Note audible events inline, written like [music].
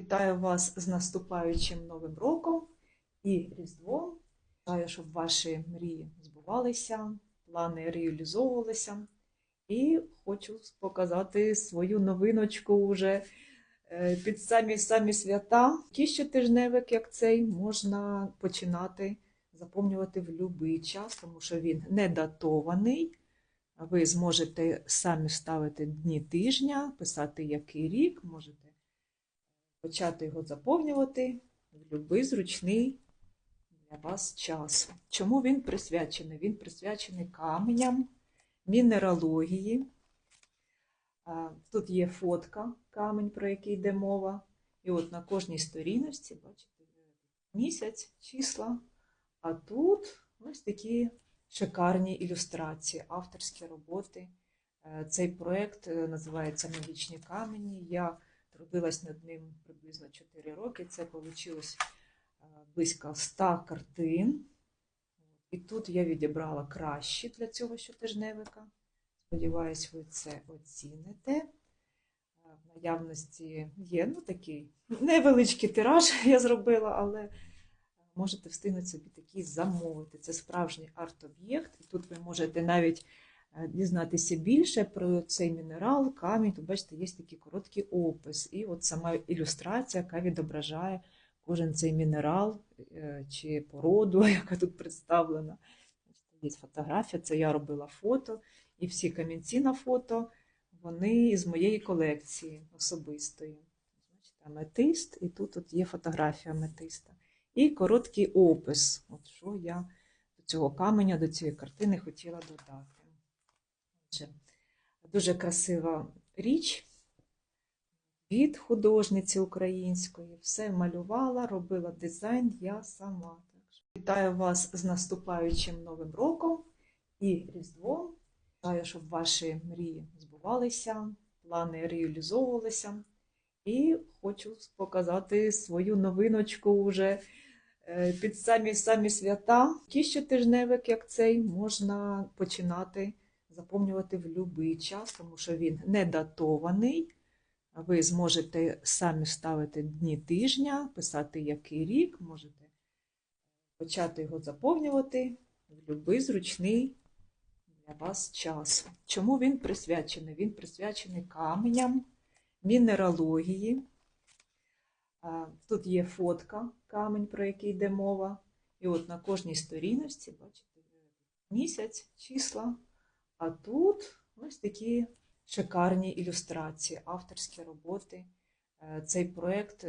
Вітаю вас з наступаючим Новим роком і Різдвом. Бажаю, щоб ваші мрії збувалися, плани реалізовувалися. І хочу показати свою новиночку уже е, під самі самі свята. Ті щотижневик, як цей, можна починати заповнювати в будь-який час, тому що він не датований. Ви зможете самі ставити дні тижня, писати який рік, можете почати його заповнювати в будь-який зручний для вас час. Чому він присвячений? Він присвячений каменям, мінералогії. Тут є фотка камень, про який йде мова. І от на кожній сторіночці, бачите, місяць, числа. А тут ось такі шикарні ілюстрації, авторські роботи. Е, Цей проєкт е, називається Магічні камені. Я трудилась над ним приблизно 4 роки. Це вийшло близько 100 картин. І тут я відібрала кращі для цього щотижневика. Сподіваюсь, ви це оціните. Е, В наявності є ну, такий невеличкий тираж [laughs] я зробила, але можете встигнути собі такий замовити. Це справжній арт-об'єкт, і тут ви можете навіть е, дізнатися більше про цей мінерал, камінь. Тут, бачите, є такий короткий опис, і от сама ілюстрація, яка відображає кожен цей мінерал е, чи породу, [laughs] яка тут представлена. Є фотографія, це я робила фото, і всі камінці на фото вони із моєї колекції особистої. Бачите, аметист, і тут от є фотографія аметиста. І короткий опис, от що я до цього каменя, до цієї картини хотіла додати. Дуже красива річ від художниці української. Все малювала, робила дизайн я сама. Вітаю вас з наступаючим Новим роком і Різдвом. Бажаю, щоб ваші мрії збувалися, плани реалізовувалися. І хочу показати свою новиночку уже е, під самі самі свята. Ті щотижневик, як цей, можна починати заповнювати в будь-який час, тому що він не датований. Ви зможете самі ставити дні тижня, писати який рік, можете почати його заповнювати в будь-який зручний для вас час. Чому він присвячений? Він присвячений каменям, мінералогії. Тут є фотка камень, про який йде мова. І от на кожній сторіночці, бачите, місяць, числа. А тут ось такі шикарні ілюстрації, авторські роботи. Е, Цей проєкт